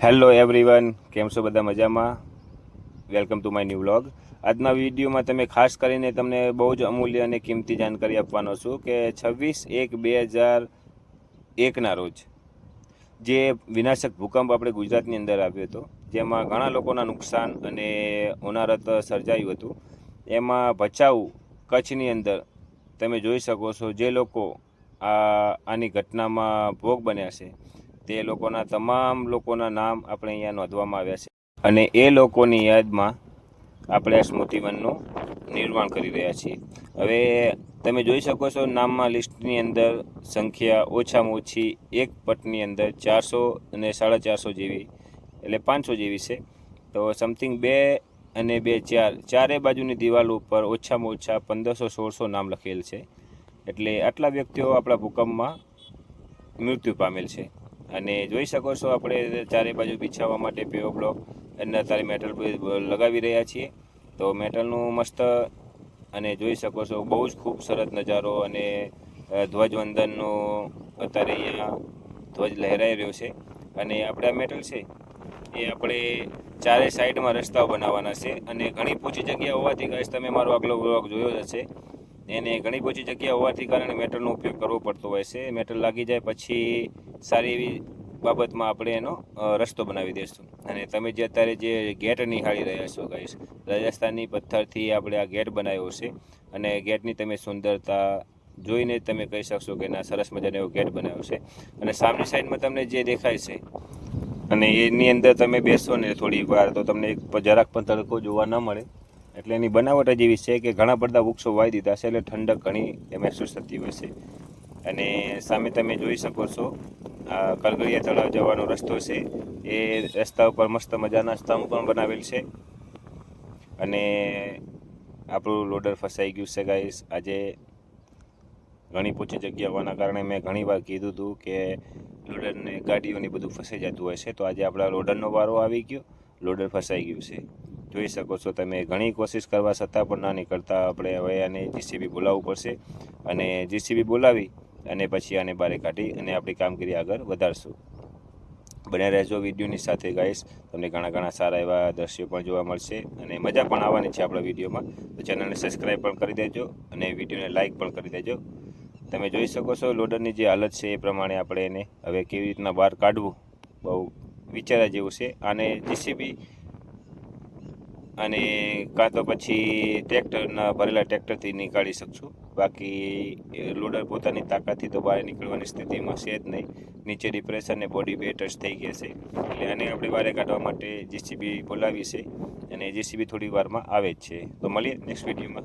Hello everyone કેમ છો બધા મજામાં? Welcome to my new vlog આજના વિડીયોમાં તમે ખાસ કરીને તમને બહુ જ અમૂલ્ય અને કિંમતી જાણકારી આપવાનો છું કે છવ્વીસ એક બે હજાર એકના રોજ જે વિનાશક ભૂકંપ આપણે ગુજરાતની અંદર આવ્યો હતો, જેમાં ઘણા લોકોના નુકસાન અને હોનારત સર્જાયું હતું, એમાં ભચાઉ કચ્છની અંદર તમે જોઈ શકો છો જે લોકો આ આની ઘટનામાં ભોગ બન્યા છે. તે લોકોના તમામ લોકોના નામ આપણે અહીંયા નોંધવામાં આવ્યા છે. અને એ લોકોની યાદમાં આપણે સ્મૃતિવનનું નિર્માણ કરી રહ્યા છીએ. હવે તમે જોઈ શકો છો નામમાં લિસ્ટની અંદર સંખ્યા ઓછામાં ઓછી એક પટની અંદર ચારસો અને સાડા ચારસો જેવી, એટલે પાંચસો જેવી છે. તો સમથિંગ બે અને બે ચાર, ચારે બાજુની દિવાલ ઉપર ઓછામાં ઓછા પંદરસો, સોળસો નામ લખેલ છે. એટલે આટલા વ્યક્તિઓ આપણા ભૂકંપમાં મૃત્યુ પામેલ છે. અને જોઈ શકો છો આપણે ચારે બાજુ બિછાવવા માટે પેવો બ્લોક અને અત્યારે મેટલ લગાવી રહ્યા છીએ. તો મેટલનું મસ્ત અને જોઈ શકો છો બહુ જ ખૂબ સરસ નજારો અને ધ્વજવંદનનું ધ્વજવંદનનો અત્યારે અહીંયા ધ્વજ લહેરાઈ રહ્યો છે. અને આપણે આ મેટલ છે એ આપણે ચારે સાઈડમાં રસ્તાઓ બનાવવાના છે. અને ઘણી પૂછી જગ્યા હોવાથી ગાઈસ તમે મારો આગલો બ્લોગ જોયો જ હશે. એને ઘણી બધી જગ્યા હોવાથી કારણે મેટલનો ઉપયોગ કરવો પડતો હોય છે. મેટલ લાગી જાય પછી સારી એવી બાબતમાં આપણે એનો રસ્તો બનાવી દઈશું. અને તમે જે અત્યારે જે ગેટ નિહાળી રહ્યા છો ગાઈસ રાજસ્થાનની પથ્થરથી આપણે આ ગેટ બનાવ્યો છે. અને ગેટની તમે સુંદરતા જોઈને તમે કહી શકશો કે ના, સરસ મજાનો એવો ગેટ બનાવ્યો છે. અને સામની સાઈડમાં તમને જે દેખાય છે, અને એની અંદર તમે બેસો ને થોડી વાર, તો તમને એક જરાક પણ તડકો જોવા ન મળે. એટલે એની બનાવટ જ એવી છે કે ઘણા બધા વૃક્ષો વાવી દીધા છે એટલે ઠંડક ઘણી એ મહેસૂસ થતી હોય છે. અને સામે તમે જોઈ શકો છો, આ કરગડિયા તળાવ જવાનો રસ્તો છે. એ રસ્તા ઉપર મસ્ત મજાના સ્તંભ પણ બનાવેલ છે. અને આપણું લોડર ફસાઈ ગયું છે ગાઈસ આજે ઘણી પૂછી જગ્યા હોવાના કારણે મેં ઘણી વાર કીધું હતું કે લોડરને ગાડીઓને બધું ફસાઈ જતું હોય છે. તો આજે આપણા લોડરનો વારો આવી ગયો. લોડર ફસાઈ ગયું છે. જોઈ શકો છો. તમે ઘણી કોશિશ કરવા છતાં પણ ના નીકળતા. આપણે હવે આને જીસીબી બોલાવવું પડશે. અને જીસીબી બોલાવી અને પછી આને બારે કાઢી અને આપણી કામગીરી આગળ વધારશું. બને રહેજો વિડીયોની સાથે ગાઈશ તમને ઘણા ઘણા સારા એવા દ્રશ્યો પણ જોવા મળશે અને મજા પણ આવવાની છે આપણા વિડીયોમાં. તો ચેનલને સબસ્ક્રાઈબ પણ કરી દેજો અને વિડીયોને લાઇક પણ કરી દેજો. તમે જોઈ શકો છો લોડરની જે હાલત છે એ પ્રમાણે આપણે એને હવે કેવી રીતના બહાર કાઢવું બહુ વિચારા જેવું છે. આને જીસીબી અને કાં તો પછી ટ્રેક્ટરના ભરેલા ટ્રેક્ટરથી નીકાળી શકશું. બાકી લોડર પોતાની તાકાતથી તો બહાર નીકળવાની સ્થિતિમાં છે જ નહીં. નીચે ડિપ્રેશન ને બોડી બે ટચ થઈ ગયા છે. એટલે આને આપણે બહાર કાઢવા માટે જીસીબી બોલાવી છે. અને જીસીબી થોડી વારમાં આવે જ છે. તો મળીએ નેક્સ્ટ વિડીયોમાં